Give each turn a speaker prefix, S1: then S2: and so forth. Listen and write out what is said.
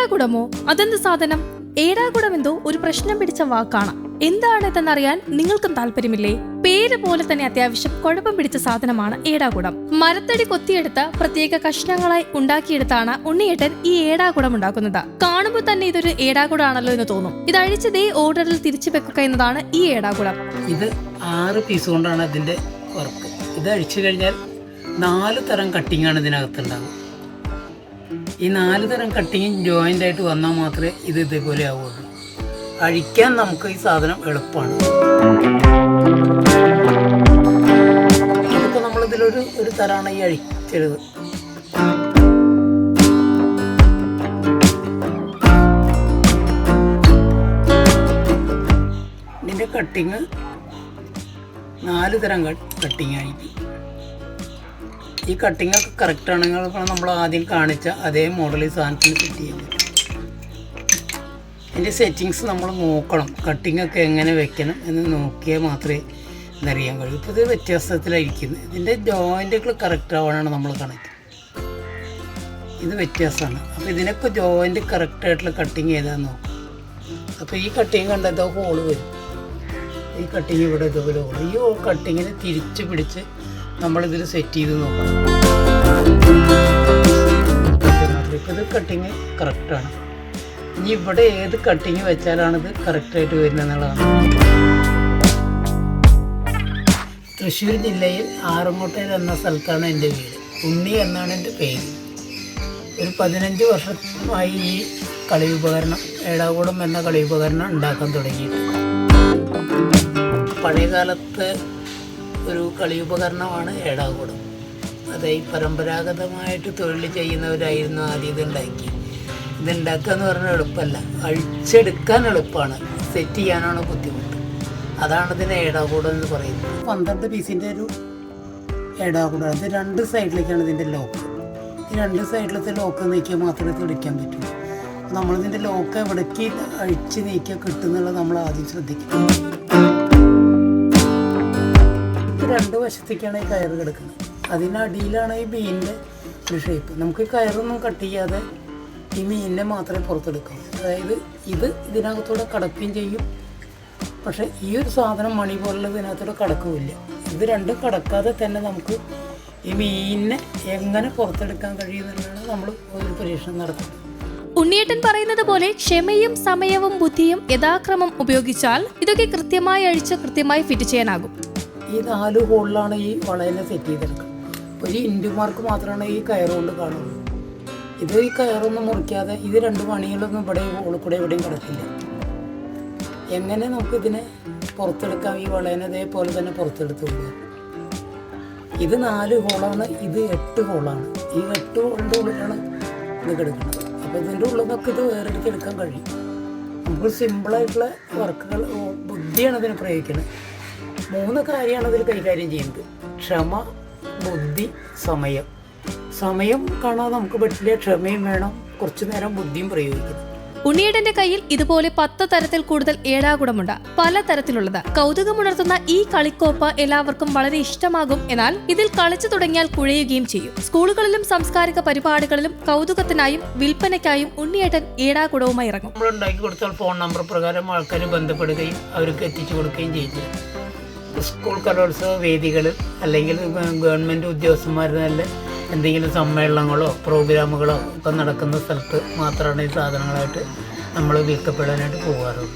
S1: ഏടാകുടമോ? അതെന്ത് സാധനം? ഏടാകുടം എന്തോ ഒരു പ്രശ്നം പിടിച്ച വാക്കാണ്. എന്താണ് ഇതെന്നറിയാൻ നിങ്ങൾക്കും താല്പര്യമില്ലേ പേര് പോലെ തന്നെ അത്യാവശ്യം കുഴപ്പം പിടിച്ച സാധനമാണ് ഏടാകുടം. മരത്തടി കൊത്തിയെടുത്ത് പ്രത്യേക കഷ്ണങ്ങളായി ഉണ്ടാക്കിയെടുത്താണ് ഉണ്ണിയേട്ടൻ ഈ ഏടാകുടം ഉണ്ടാക്കുന്നത്. കാണുമ്പോൾ തന്നെ ഇതൊരു ഏടാകുടാണല്ലോ എന്ന് തോന്നും. ഇത് അഴിച്ചതേ ഓർഡറിൽ തിരിച്ചു വെക്കുക എന്നതാണ് ഈ ഏടാകുടം.
S2: ഇത് ആറ് പീസ് കൊണ്ടാണ് ഇതിന്റെ വർക്ക് ഇത് അഴിച്ചു കഴിഞ്ഞാൽ നാല് തരം കട്ടിംഗ് ആണ് ഇതിനകത്തുണ്ടാകും ഈ നാല് തരം കട്ടിങ്ങും ജോയിന്റ് ആയിട്ട് വന്നാൽ മാത്രമേ ഇത് ഇതേപോലെ ആവുള്ളൂ. അഴിക്കാൻ നമുക്ക് ഈ സാധനം എളുപ്പമാണ്. ഇതിപ്പോൾ നമ്മളിതിലൊരു ഒരു തരാണ് ഈ അഴിച്ചത് ഇതിന്റെ കട്ടിങ് നാല് തരം കട്ടിങ് ആയിട്ട് ഈ കട്ടിംഗ് ഒക്കെ കറക്റ്റ് ആണെങ്കിൽ നമ്മൾ ആദ്യം കാണിച്ച അതേ മോഡൽ ഈ സാധനത്തിന് സെറ്റ് ചെയ്യാൻ പറ്റും. അതിന്റെ സെറ്റിങ്സ് നമ്മൾ നോക്കണം. കട്ടിംഗ് ഒക്കെ എങ്ങനെ വെക്കണം എന്ന് നോക്കിയാൽ മാത്രമേ ഇതറിയാൻ കഴിയൂ. ഇപ്പോൾ ഇത് വ്യത്യാസത്തിലായിരിക്കുന്നത് ഇതിന്റെ ജോയിന്റുകൾ കറക്റ്റ് ആവാനാണ് നമ്മൾ കണക്ക് ഇത് വ്യത്യാസമാണ്. അപ്പോൾ ഇതിനൊക്കെ ജോയിന്റ് കറക്റ്റായിട്ടുള്ള കട്ടിങ് ഏതാന്ന് നോക്കും. അപ്പോൾ ഈ കട്ടിങ് കണ്ടത് ഹോൾ വരും. ഈ കട്ടിങ് ഇവിടെ ഇതുപോലെ ഹോൾ ഈ കട്ടിങ്ങിന് തിരിച്ച് പിടിച്ച് നമ്മളിതിൽ സെറ്റ് ചെയ്ത് നോക്കണം ഇത് കട്ടിങ് കറക്റ്റാണ് ഇനി ഇവിടെ ഏത് കട്ടിങ് വെച്ചാലാണിത് കറക്റ്റായിട്ട് വരുന്നത് എന്നുള്ളതാണ്. തൃശ്ശൂർ ജില്ലയിൽ ആറുംകോട്ടയിൽ എന്ന സ്ഥലത്താണ് എന്റെ വീട്. ഉണ്ണി എന്നാണ് എന്റെ പേര്. ഒരു പതിനഞ്ച് വർഷമായി ഈ കളി ഉപകരണം ഏടാകൂടം എന്ന കളി ഉപകരണം ഉണ്ടാക്കാൻ തുടങ്ങിയിട്ടുണ്ട്. പഴയ കാലത്ത് ഒരു കളി ഉപകരണമാണ് ഏടാകൂടം. അത് ഈ പരമ്പരാഗതമായിട്ട് തൊഴിൽ ചെയ്യുന്നവരായിരുന്നു ആദ്യം ഇതുണ്ടാക്കി. ഇതുണ്ടാക്കുക ഇത് എന്ന് പറഞ്ഞാൽ എളുപ്പമല്ല അഴിച്ചെടുക്കാൻ എളുപ്പമാണ് സെറ്റ് ചെയ്യാനാണ് ബുദ്ധിമുട്ട്. അതാണ് ഇതിന് ഏടാകൂടം എന്ന് പറയുന്നത്. പന്ത്രണ്ട് പീസിന്റെ ഒരു ഏടാകൂടം. അത് രണ്ട് സൈഡിലേക്കാണ് ഇതിന്റെ ലോക്ക്. ഈ രണ്ട് സൈഡിലത്തെ ലോക്ക് നീക്കിയാൽ മാത്രമേ ഇത് എടുക്കാൻ പറ്റൂ. നമ്മളിതിന്റെ ലോക്ക് എവിടേക്ക് അഴിച്ച് നീക്കിയാൽ കിട്ടുന്നുള്ള നമ്മൾ ആദ്യം ശ്രദ്ധിക്കണം. രണ്ട് വശത്തേക്കാണ് ഈ കയറ് കിടക്കുന്നത്. അതിനടിയിലാണ് ഈ മീനിന്റെ ഒരു ഷേപ്പ് നമുക്ക് ഈ കയറൊന്നും കട്ട് ചെയ്യാതെ ഈ മീനിനെ മാത്രമേ പുറത്തെടുക്കാം അതായത് ഇത് ഇതിനകത്തൂടെ കടക്കുകയും ചെയ്യും. പക്ഷേ ഈ ഒരു സാധനം മണി പോലുള്ളത് ഇതിനകത്തൂടെ കടക്കുമില്ല ഇത് രണ്ടും കടക്കാതെ തന്നെ നമുക്ക് ഈ മീനിനെ എങ്ങനെ പുറത്തെടുക്കാൻ കഴിയുമെന്നാണ് നമ്മൾ ഒരു പരീക്ഷണം നടത്തുന്നത്.
S1: ഉണ്ണിയേട്ടൻ പറയുന്നത് പോലെ ക്ഷമയും സമയവും ബുദ്ധിയും യഥാക്രമം ഉപയോഗിച്ചാൽ ഇതൊക്കെ കൃത്യമായി അഴിച്ച് കൃത്യമായി ഫിറ്റ് ചെയ്യാനാകും.
S2: ഈ നാല് ഹോളിലാണ് ഈ വളയനെ സെറ്റ് ചെയ്തെടുക്കുക. ഒരു ഇൻഡുമാർക്ക് മാത്രമാണ് ഈ കയറുകൊണ്ട് കാണുന്നത്. ഇത് ഈ കയറൊന്നും മുറിക്കാതെ ഇത് രണ്ട് പണികളൊന്നും ഇവിടെ ഹോളിൽ കൂടെ എവിടെയും കിടക്കില്ല. എങ്ങനെ നമുക്ക് ഇതിനെ പുറത്തെടുക്കാം? ഈ വളയനെ ഇതേപോലെ തന്നെ പുറത്തെടുത്ത് ഇത് നാല് ഹോളാണ് ഇത് എട്ട് ഹോളാണ്. ഈ എട്ട് ഹോളിന്റെ ഉള്ളിലാണ് ഇത് കിടക്കുന്നത്. അപ്പോൾ ഇതിന്റെ ഉള്ളിൽ നിന്നൊക്കെ ഇത് വേറെടുത്ത് എടുക്കാൻ കഴിയും. നമുക്ക് സിമ്പിളായിട്ടുള്ള വർക്കുകൾ ബുദ്ധിയാണ് ഇതിന് പ്രയോഗിക്കുന്നത്. മൂന്ന് കാര്യമാണ് അതിൽ കൈകാര്യം ചെയ്യുന്നത്. ക്ഷമ ബുദ്ധി സമയം. സമയം കാണാതെ നമുക്ക് പറ്റില്ല ക്ഷമയും വേണം കുറച്ചു നേരം ബുദ്ധിയും പ്രയോഗിക്കണം.
S1: ഉണ്ണിയേടന്റെ കയ്യിൽ ഇതുപോലെ പത്ത് തരത്തിൽ കൂടുതൽ ഏടാകുടമുണ്ട് പല തരത്തിലുള്ളത്. കൗതുകമുണർത്തുന്ന ഈ കളിക്കോപ്പ് എല്ലാവർക്കും വളരെ ഇഷ്ടമാകും എന്നാൽ ഇതിൽ കളിച്ചു തുടങ്ങിയാൽ കുഴയുകയും ചെയ്യും. സ്കൂളുകളിലും സാംസ്കാരിക പരിപാടികളിലും കൗതുകത്തിനായും വിൽപ്പനയ്ക്കായും ഉണ്ണിയേട്ടൻ ഏടാകുടവുമായി ഇറങ്ങും.
S2: നമ്മൾ ഉണ്ടാക്കി കൊടുത്താൽ ഫോൺ നമ്പർ പ്രകാരം ആൾക്കാർ ബന്ധപ്പെടുകയും അവർക്ക് എത്തിച്ചു കൊടുക്കുകയും ചെയ്തു സ്കൂൾ കലോത്സവ വേദികളിൽ അല്ലെങ്കിൽ ഗവൺമെന്റ് ഉദ്യോഗസ്ഥന്മാരുടെ എന്തെങ്കിലും സമ്മേളനങ്ങളോ പ്രോഗ്രാമുകളോ ഒക്കെ നടക്കുന്ന സ്ഥലത്ത് മാത്രമാണ് ഈ സാധനങ്ങളായിട്ട് നമ്മൾ വിൽക്കപ്പെടാനായിട്ട് പോകാറുള്ളത്